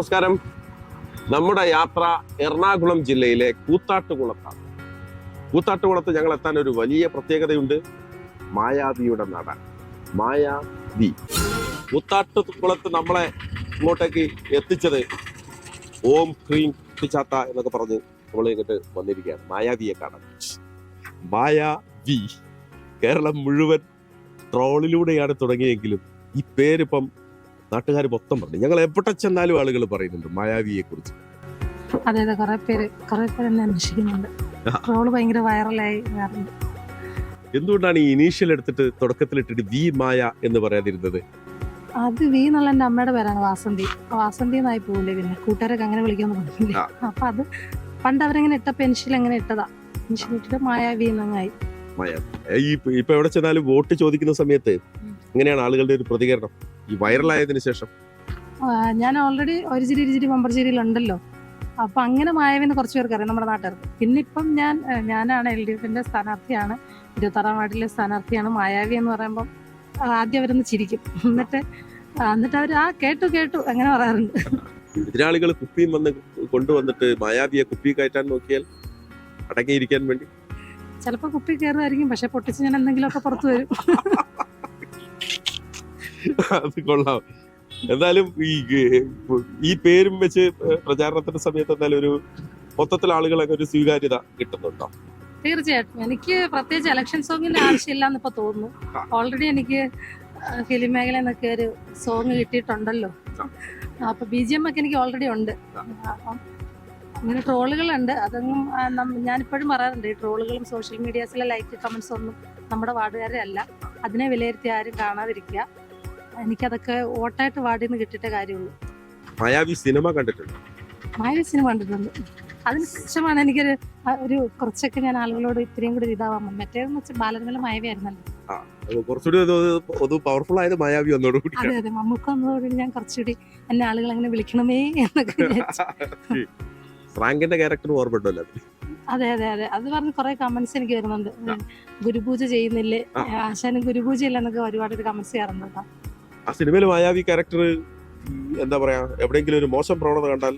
നമസ്കാരം. നമ്മുടെ യാത്ര എറണാകുളം ജില്ലയിലെ കൂത്താട്ടുകുളത്താണ്. കൂത്താട്ടുകുളത്ത് ഞങ്ങൾ എത്താൻ ഒരു വലിയ പ്രത്യേകതയുണ്ട്. മായാവിയുടെ നട. മായാവി. കൂത്താട്ടുകുളത്ത് നമ്മളെ ഇങ്ങോട്ടേക്ക് എത്തിച്ചത് ഓം ക്രീം പിച്ചാത്ത എന്നൊക്കെ പറഞ്ഞ് നമ്മൾ ഇങ്ങോട്ട് വന്നിരിക്കുകയാണ്. മായാവിയെ കാണാൻ. മായാവി. കേരളം മുഴുവൻ ട്രോളിലൂടെയാണ് തുടങ്ങിയെങ്കിലും ഈ പേരിപ്പം നാട്ടുകാർ മൊത്തം പറഞ്ഞു. ഞങ്ങൾ എവിടെ ചെന്നാലും ആളുകൾ പറയുന്നുണ്ട് മായാവിയെ കുറിച്ച് അതെ അതെ കുറെ പേര് കുറെ പേര് എന്നെ അന്വേഷിക്കുന്നുണ്ട്. റോൾ ഭയങ്കര വൈറലായി എന്തുകൊണ്ടാണ് ഈ ഇനീഷ്യൽ എടുത്തിട്ട് തുടക്കത്തിലിട്ടിട്ട് വി മായ എന്ന് പറയാതിരുന്നത്? അത് വി എന്നുള്ള എന്റെ അമ്മയുടെ പേരാണ് വാസന്തി. വാസന്തി എന്നായി പോകില്ലേ പിന്നെ? കൂട്ടുകാരൊക്കെ അങ്ങനെ വിളിക്കാന്ന് പറഞ്ഞില്ലേ. അപ്പൊ അത് പണ്ട് അവരെങ്ങനെ ഇട്ട പെൻഷിൽ അങ്ങനെ ഇട്ടതാ. പെൻഷിൽ ഇട്ടിട്ട് മായാവി എന്നങ്ങായി. ഈ ഇപ്പൊ എവിടെ ചെന്നാലും വോട്ട് ചോദിക്കുന്ന സമയത്ത് എങ്ങനെയാണ് ആളുകളുടെ ഒരു പ്രതികരണം. ഈ വൈറലായതിനു ശേഷം? ഞാൻ ഓൾറെഡി ഒരു ചിരി ഇരു പമ്പർ ചിരിയിലുണ്ടല്ലോ. അപ്പൊ അങ്ങനെ മായവെന്ന് കുറച്ച് പേർക്ക് അറിയാം നമ്മുടെ നാട്ടുകാർക്ക്. പിന്നെ ഇപ്പം ഞാൻ ഞാനാണ് എൽ ഡി എഫിന്റെ സ്ഥാനാർത്ഥിയാണ് ഇരുപത്താറാം വാർഡിലെ സ്ഥാനാർത്ഥിയാണ് മായാവി എന്ന് പറയുമ്പോൾ ആദ്യം അവരൊന്ന് ചിരിക്കും. എന്നിട്ട് എന്നിട്ട് അവർ ആ കേട്ടു കേട്ടു അങ്ങനെ പറയാറുണ്ട്. എതിരാളികൾ കുപ്പിയും വന്ന് കൊണ്ടുവന്നിട്ട് മായാവിയെ കുപ്പി കയറ്റാൻ നോക്കിയാൽ അടങ്ങിയിരിക്കാൻ വേണ്ടി? ചിലപ്പോൾ കുപ്പി കയറുമായിരിക്കും പക്ഷെ പൊട്ടിച്ച് ഞാൻ എന്തെങ്കിലുമൊക്കെ പുറത്തു വരും. അത് കൊള്ളാം. എന്തായാലും ഈ ഈ പേരും വെച്ച് പ്രചാരണത്തിന്റെ സമയത്ത് എന്തായാലും ഒരു മൊത്തത്തിൽ ആളുകളൊക്കെ ഒരു സ്വീകാര്യത കിട്ടുന്നുണ്ടോ? തീർച്ചയായിട്ടും. എനിക്ക് പ്രത്യേകിച്ച് ഇലക്ഷൻ സോങ്ങിന്റെ ആവശ്യമില്ല എന്ന് ഇപ്പൊ തോന്നുന്നു. ഓൾറെഡി എനിക്ക് ഫിലിം മേഖലയിൽ നിന്നൊക്കെ ഒരു സോങ് കിട്ടിയിട്ടുണ്ടല്ലോ. അപ്പൊ ബി ജി എം ഒക്കെ എനിക്ക് ഓൾറെഡി ഉണ്ട്. അപ്പം ഇങ്ങനെ ട്രോളുകളുണ്ട്. അതൊന്നും ഞാനിപ്പോഴും പറയാറുണ്ട്. ഈ ട്രോളുകളും സോഷ്യൽ മീഡിയാസിലെ ലൈക്ക് കമന്റ്സ് ഒന്നും നമ്മുടെ വാർഡുകാരെ അല്ല. അതിനെ വിലയിരുത്തി ആരും കാണാതിരിക്കുക. എനിക്കതൊക്കെ ഓട്ടായിട്ട് വാർഡിൽ നിന്ന് കിട്ടിയിട്ടേ കാര്യമുള്ളൂ. മായാവി സിനിമ കണ്ടിട്ടുണ്ട്? മായാവി സിനിമ കണ്ടിട്ടുണ്ട്. അതിന് ശേഷമാണ് എനിക്കൊരു ഒരു കുറച്ചൊക്കെ ഞാൻ ആളുകളോട് ഇത്രയും കൂടി ഇതാവാൻ മറ്റേന്ന് വെച്ചാൽ ബാലരമല മായവയായിരുന്നല്ലോ ആയിരുന്നല്ലോ. കുറച്ചുകൂടി ഒരു- പവർഫുൾ ആയത് മായാവി വന്നോടുകൂടി അതെ അതെ. മമ്മൂക്ക വന്നതോടെ ഞാൻ കുറച്ചുകൂടി എന്നെ ആളുകൾ അങ്ങനെ വിളിക്കണമേ എന്നൊക്കെ ഫ്രാങ്കിന്റെ ക്യാരക്ടർ ഓർമ്മയുണ്ടല്ലോ. അതെ അതെ അതെ. അത് പറഞ്ഞ് കുറെ കമന്റ്സ് എനിക്ക് വരുന്നുണ്ട്. ഗുരുപൂജ ചെയ്യുന്നില്ലേ. ആശാനും ഗുരുപൂജ ഇല്ലെന്നൊക്കെ ഒരുപാട് കമന്റ്സ് ചെയ്യാറുണ്ട് കേട്ടോ. ആ സിനിമയിൽ മായാവി ക്യാരക്ടർ എന്താ പറയാ എവിടെയെങ്കിലും ഒരു മോശം പ്രവണത കണ്ടാൽ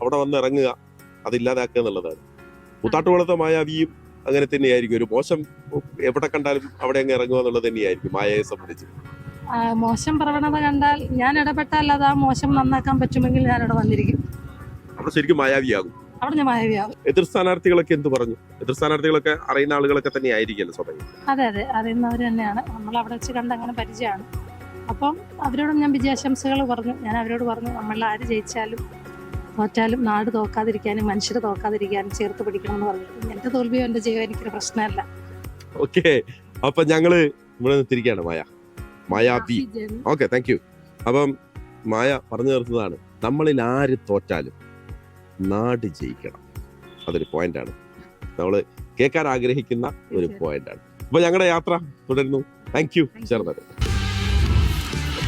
അവിടെ വന്ന് ഇറങ്ങുക അതില്ലാതാക്കുക എന്നുള്ളതാണ്. കൂത്താട്ടുകുളത്തെ മായാവിയും അങ്ങനെ തന്നെയായിരിക്കും. ഒരു മോശം എവിടെ കണ്ടാലും അവിടെ അങ്ങ് ഇറങ്ങുക എന്നുള്ളത് തന്നെയായിരിക്കും മായയെ സംബന്ധിച്ച്. മോശം പ്രവണത കണ്ടാൽ ഞാൻ ഇടപെട്ടാൽ അത് ആ മോശം നന്നാക്കാൻ പറ്റുമെങ്കിൽ ഞാൻ ഇവിടെ വന്നിരിക്കും. അവിടെ ശരിക്കും മായാവിയാകും. അവിടെ ഞാൻ എതിർ സ്ഥാനാർത്ഥികളൊക്കെ എന്ത് പറഞ്ഞു? എതിർ സ്ഥാനാർത്ഥികളൊക്കെ അറിയുന്ന ആളുകളൊക്കെ തന്നെ ആയിരിക്കുമല്ലോ അതെ അതെ അറിയുന്നവർ തന്നെയാണ്. നമ്മൾ അവിടെ വെച്ച് കണ്ട് അങ്ങനെ പരിചയമാണ്. അപ്പം അവരോടും ഞാൻ വിജയാശംസകൾ പറഞ്ഞു. ഞാൻ അവരോട് പറഞ്ഞു നമ്മൾ ആര് ജയിച്ചാലും തോറ്റാലും നാട് തോക്കാതിരിക്കാനും മനുഷ്യർ തോക്കാതിരിക്കാനും ചേർത്ത് പിടിക്കണം എന്ന് പറഞ്ഞു എന്റെ തോൽവിയോ എന്റെ ജയമോ എനിക്കൊരു പ്രശ്നമല്ല. ഓക്കെ. അപ്പൊ ഞങ്ങൾ ഇവിടെ നിന്ന് തിരിക്കുകയാണ് Maya. Mayavi okay thank you അപ്പം മായ പറഞ്ഞു തീർത്തതാണ് നമ്മളിൽ ആര് തോറ്റാലും നാട് ജയിക്കണം. അതൊരു പോയിന്റാണ് നമ്മൾ കേൾക്കാൻ ആഗ്രഹിക്കുന്ന ഒരു പോയിന്റാണ് അപ്പൊ ഞങ്ങളുടെ യാത്ര തുടരുന്നു. താങ്ക് യു ചേർന്നത്.